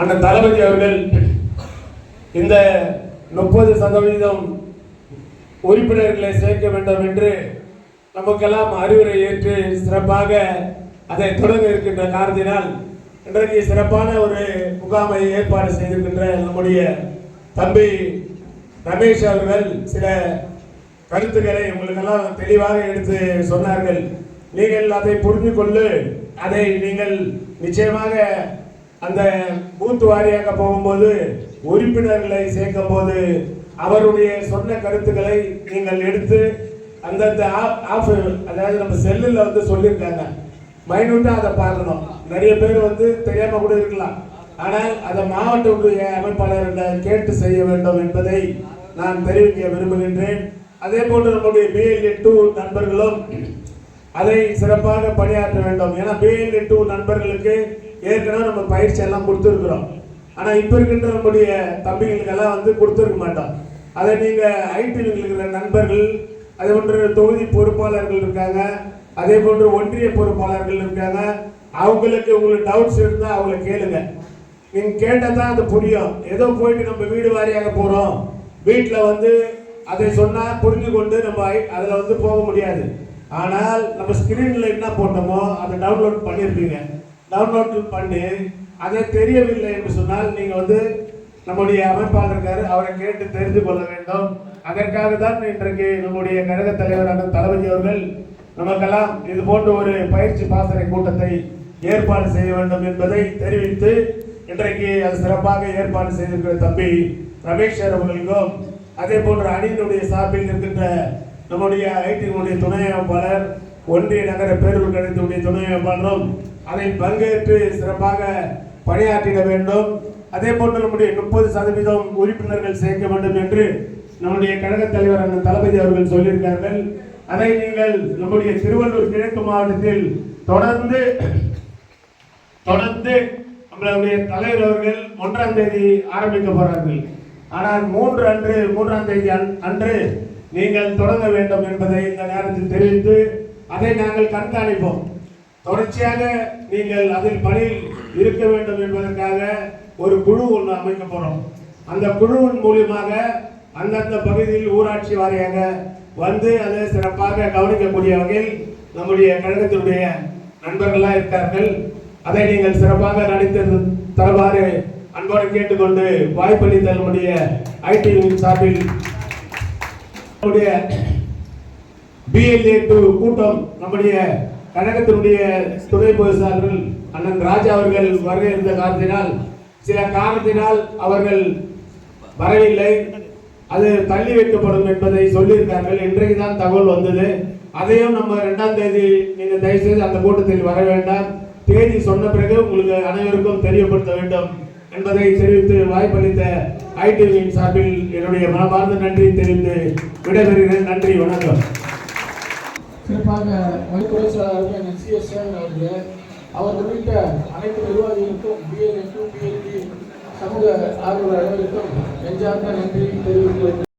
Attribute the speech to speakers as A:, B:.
A: அந்த தளபதி அவர்கள் இந்த முப்பது சதவீதம் உறுப்பினர்களை சேர்க்க வேண்டும் என்று நமக்கெல்லாம் அறிவுரை ஏற்று சிறப்பாக அதை தொடங்க இருக்கின்ற காரணத்தினால் இன்றைக்கு சிறப்பான ஒரு முகாமை ஏற்பாடு செய்திருக்கின்ற நம்முடைய தம்பி ரமேஷ் அவர்கள் சில கருத்துக்களை உங்களுக்கெல்லாம் தெளிவாக எடுத்து சொன்னார்கள். நீங்கள் அதை புரிந்து கொண்டு அதை நீங்கள் நிச்சயமாக அந்த பூத்து வாரியாக போகும்போது உறுப்பினர்களை சேர்க்கும் போது அவருடைய சொன்ன கருத்துக்களை நீங்கள் எடுத்து அந்தந்த ஆஃப் அதாவது நம்ம செல்லில் வந்து சொல்லியிருக்காங்க. மைனூட்டாக அதை பார்க்கணும் நிறைய பேர் வந்து தெரியாமல் கூட இருக்கலாம். ஆனால் அதை மாவட்டத்துடைய அமைப்பாளர்களிடம் கேட்டு செய்ய வேண்டும் என்பதை நான் தெரிவிக்க விரும்புகின்றேன். அதே போன்று நம்முடைய பிஎல்ஏ டூ நண்பர்களும் அதை சிறப்பாக பணியாற்ற வேண்டும். ஏன்னா பிஎல்ஏ டூ நண்பர்களுக்கு ஏற்கனவே நம்ம பயிற்சி எல்லாம் கொடுத்துருக்குறோம். ஆனால் இப்போ இருக்கின்ற நம்முடைய தம்பிகளுக்கெல்லாம் வந்து கொடுத்துருக்க மாட்டோம். அதை நீங்கள் ஐடி இருக்கிற நண்பர்கள் அதே போன்று தொகுதி பொறுப்பாளர்கள் இருக்காங்க அதே போன்று ஒன்றிய பொறுப்பாளர்கள் இருக்காங்க அவங்களுக்கு உங்களுக்கு டவுட்ஸ் இருந்தால் அவங்கள கேளுங்க. நீங்கள் கேட்டால் தான் அது புரியும். ஏதோ போயிட்டு நம்ம வீடு வாரியாக போகிறோம் வீட்டில் வந்து அதை சொன்னால் புரிஞ்சு கொண்டு நம்ம அதில் வந்து போக முடியாது. ஆனால் நம்ம ஸ்க்ரீனில் என்ன போட்டோமோ அதை டவுன்லோட் பண்ணியிருப்பீங்க டவுன்லோட் பண்ணி அதை தெரியவில்லை என்று சொன்னால் நீங்கள் வந்து நம்முடைய அமைப்பாளர் இருக்காரு அவரை கேட்டு தெரிந்து கொள்ள வேண்டும். அதற்காக தான் இன்றைக்கு நம்முடைய கழக தலைவரான தளபதி அவர்கள் நமக்கெல்லாம் இது போன்ற ஒரு பயிற்சி பாசறை கூட்டத்தை ஏற்பாடு செய்ய வேண்டும் என்பதை தெரிவித்து இன்றைக்கு அது சிறப்பாக ஏற்பாடு செய்திருக்கிற தம்பி ரமேஷ் சார் அவர்களுக்கும் அதே போன்ற அணியினுடைய சார்பில் இருக்கின்ற நம்முடைய ஐடியினுடைய துணை அமைப்பாளர் ஒன்றிய நகர பேரூர் கழகத்தினுடைய துணை அமைப்பாளரும் அதை பங்கேற்று சிறப்பாக பணியாற்றிட வேண்டும். அதே போன்று நம்முடைய முப்பது சதவீதம் உறுப்பினர்கள் சேர்க்க வேண்டும் என்று நம்முடைய கழக தலைவர் அந்த தளபதி அவர்கள் சொல்லியிருக்கார்கள். அதை நீங்கள் நம்முடைய திருவள்ளூர் கிழக்கு மாவட்டத்தில் தொடர்ந்து தொடர்ந்து நம்மளுடைய தலைவர் அவர்கள் ஒன்றாம் தேதி ஆரம்பிக்க போறார்கள். ஆனால் மூன்று அன்று மூன்றாம் தேதி அன்று நீங்கள் தொடங்க வேண்டும் என்பதை இந்த நேரத்தில் தெரிவித்து அதை நாங்கள் கண்காணிப்போம். தொடர்ச்சியாக நீங்கள் அதில் பணியில் இருக்க வேண்டும் என்பதற்காக ஒரு குழு ஒன்று அமைக்க போகிறோம் அந்த குழுவின் மூலியமாக அந்தந்த பகுதியில் ஊராட்சி வாரியாக வந்து அதை சிறப்பாக கவனிக்கக்கூடிய வகையில் நம்முடைய கழகத்தினுடைய நண்பர்களாக இருக்கார்கள். அதை நீங்கள் சிறப்பாக நடித்து தருமாறு அன்போடு கேட்டுக்கொண்டு வாய்ப்பளித்த நம்முடைய ஐடி சார்பில் நம்முடைய பிஎல்ஏ டூ கூட்டம் நம்முடைய கழகத்தினுடைய துணை பொதுச்சாளர்கள் அண்ணன் ராஜா அவர்கள் வருகை இருந்த காரணத்தினால் சில காரணத்தினால் அவர்கள் வரவில்லை. அது தள்ளி வைக்கப்படும் என்பதை சொல்லியிருக்கார்கள். இன்றைக்கு தான் தகவல் வந்தது. அதையும் நம்ம ரெண்டாம் தேதி நீங்கள் தயவு செய்து அந்த கூட்டத்தில் வர வேண்டாம். தேதி சொன்ன பிறகு உங்களுக்கு அனைவருக்கும் தெரியப்படுத்த வேண்டும் என்பதை தெரிவித்து வாய்ப்பளித்த ஐடிவியின் சார்பில் என்னுடைய மனமார்ந்த நன்றி தெரிவித்து விடைபெறுகிறேன். நன்றி வணக்கம்.
B: சிறப்பாக மதுத்துறை செயலாளர்கள் சிஎஸ் அவர்கள் அவர் உள்ளிட்ட அனைத்து நிர்வாகிகளுக்கும் பிஎல்என் பிஎல்டி சமூக ஆர்வலர் அனைவருக்கும் நெஞ்சார்ந்த நன்றி தெரிவித்துக்